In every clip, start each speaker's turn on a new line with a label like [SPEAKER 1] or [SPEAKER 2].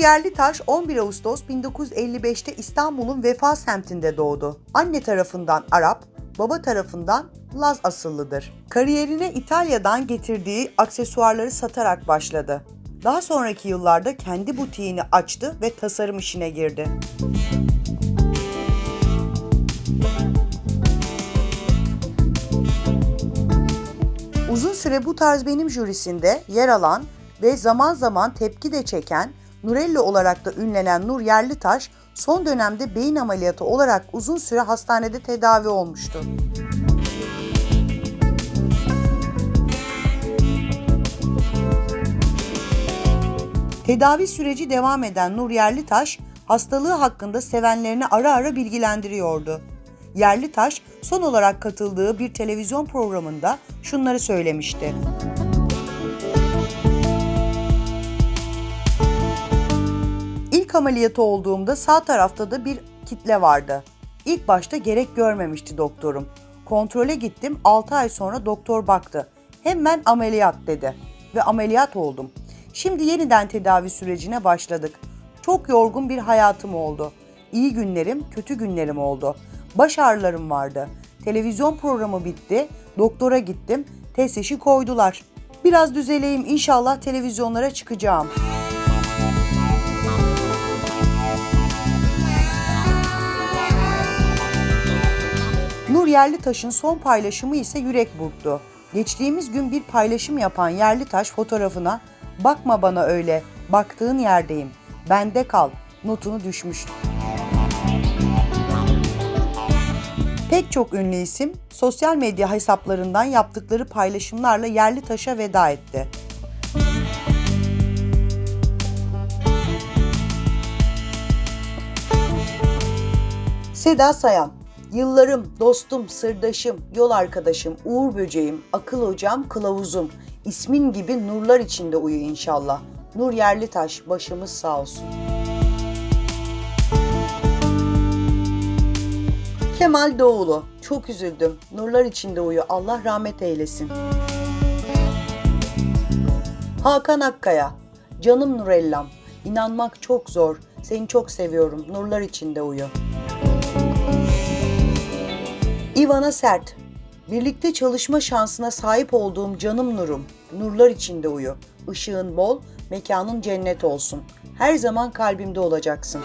[SPEAKER 1] Yerlitaş 11 Ağustos 1955'te İstanbul'un Vefa semtinde doğdu. Anne tarafından Arap, baba tarafından Laz asıllıdır. Kariyerine İtalya'dan getirdiği aksesuarları satarak başladı. Daha sonraki yıllarda kendi butiğini açtı ve tasarım işine girdi. Uzun süre bu tarz benim jürisinde yer alan ve zaman zaman tepki de çeken Nurelli olarak da ünlenen Nur Yerlitaş son dönemde beyin ameliyatı olarak uzun süre hastanede tedavi olmuştu. Tedavi süreci devam eden Nur Yerlitaş, hastalığı hakkında sevenlerini ara ara bilgilendiriyordu. Yerlitaş, son olarak katıldığı bir televizyon programında şunları söylemişti. Ameliyatı olduğumda sağ tarafta da bir kitle vardı. İlk başta gerek görmemişti doktorum. Kontrole gittim 6 ay sonra doktor baktı. Hemen ameliyat dedi ve ameliyat oldum. Şimdi yeniden tedavi sürecine başladık. Çok yorgun bir hayatım oldu. İyi günlerim, kötü günlerim oldu. Baş ağrılarım vardı. Televizyon programı bitti. Doktora gittim. Test işi koydular. Biraz düzeleyim inşallah televizyonlara çıkacağım. Yerlitaş'ın son paylaşımı ise yürek burktu. Geçtiğimiz gün bir paylaşım yapan Yerlitaş fotoğrafına "Bakma bana öyle, baktığın yerdeyim, bende kal." notunu düşmüştü. Pek çok ünlü isim sosyal medya hesaplarından yaptıkları paylaşımlarla Yerlitaş'a veda etti. Seda Sayan Yıllarım, dostum, sırdaşım, yol arkadaşım, uğur böceğim, akıl hocam, kılavuzum. İsmin gibi nurlar içinde uyu inşallah. Nur Yerlitaş, başımız sağ olsun. Kemal Doğulu, çok üzüldüm. Nurlar içinde uyu, Allah rahmet eylesin. Hakan Akkaya, canım Nurellam, inanmak çok zor. Seni çok seviyorum, nurlar içinde uyu. İvana Sert, birlikte çalışma şansına sahip olduğum canım nurum, nurlar içinde uyu. Işığın bol, mekanın cennet olsun. Her zaman kalbimde olacaksın.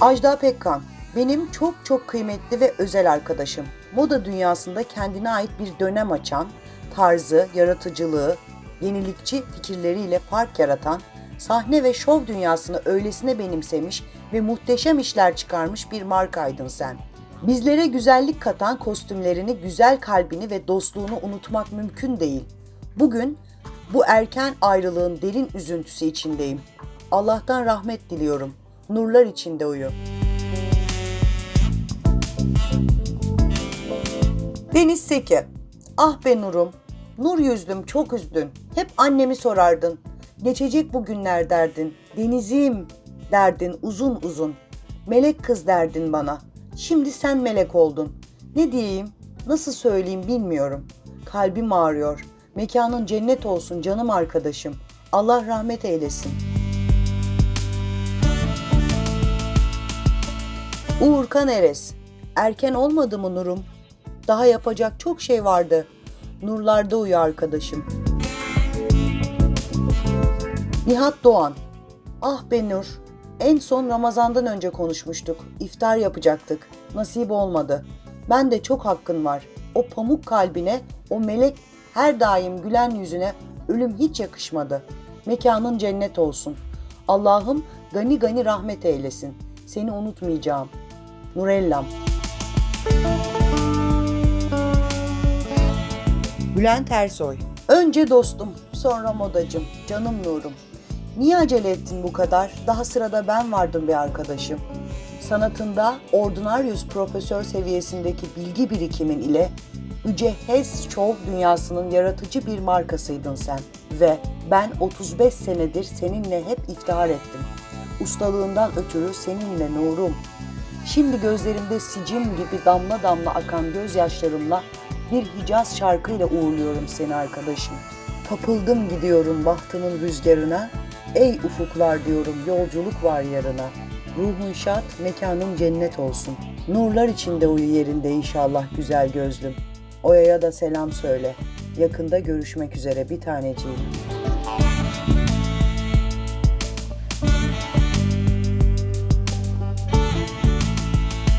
[SPEAKER 1] Ajda Pekkan, benim çok çok kıymetli ve özel arkadaşım. Moda dünyasında kendine ait bir dönem açan, tarzı, yaratıcılığı, yenilikçi fikirleriyle fark yaratan, sahne ve şov dünyasını öylesine benimsemiş ve muhteşem işler çıkarmış bir markaydın sen. Bizlere güzellik katan kostümlerini, güzel kalbini ve dostluğunu unutmak mümkün değil. Bugün bu erken ayrılığın derin üzüntüsü içindeyim. Allah'tan rahmet diliyorum. Nurlar içinde uyu. Deniz Seki. Ah be Nurum. Nur yüzlüm çok üzdün. Hep annemi sorardın. Geçecek bu günler derdin. Denizim derdin uzun uzun. Melek kız derdin bana. Şimdi sen melek oldun. Ne diyeyim, nasıl söyleyeyim bilmiyorum. Kalbim ağrıyor. Mekanın cennet olsun canım arkadaşım. Allah rahmet eylesin. Uğur Kaneres. Erken olmadı mı Nurum? Daha yapacak çok şey vardı. Nurlarda uyu arkadaşım. Nihat Doğan. Ah be Nur. En son Ramazan'dan önce konuşmuştuk. İftar yapacaktık. Nasip olmadı. Ben de çok hakkın var. O pamuk kalbine, o melek her daim gülen yüzüne ölüm hiç yakışmadı. Mekanın cennet olsun. Allah'ım gani gani rahmet eylesin. Seni unutmayacağım. Nurellam. Bülent Ersoy. Önce dostum, sonra modacım, canım nurum. Niye acele ettin bu kadar? Daha sırada ben vardım bir arkadaşım. Sanatında ordinarius profesör seviyesindeki bilgi birikimin ile Ücehez Show dünyasının yaratıcı bir markasıydın sen. Ve ben 35 senedir seninle hep iftihar ettim. Ustalığından ötürü seninle nurum. Şimdi gözlerimde sicim gibi damla damla akan gözyaşlarımla bir Hicaz şarkıyla uğurluyorum seni arkadaşım. Kapıldım gidiyorum bahtımın rüzgarına. Ey ufuklar diyorum yolculuk var yarına. Ruhun şad, mekanın cennet olsun. Nurlar içinde uyu yerinde inşallah güzel gözlüm. Oya'ya da selam söyle. Yakında görüşmek üzere bir taneciğim.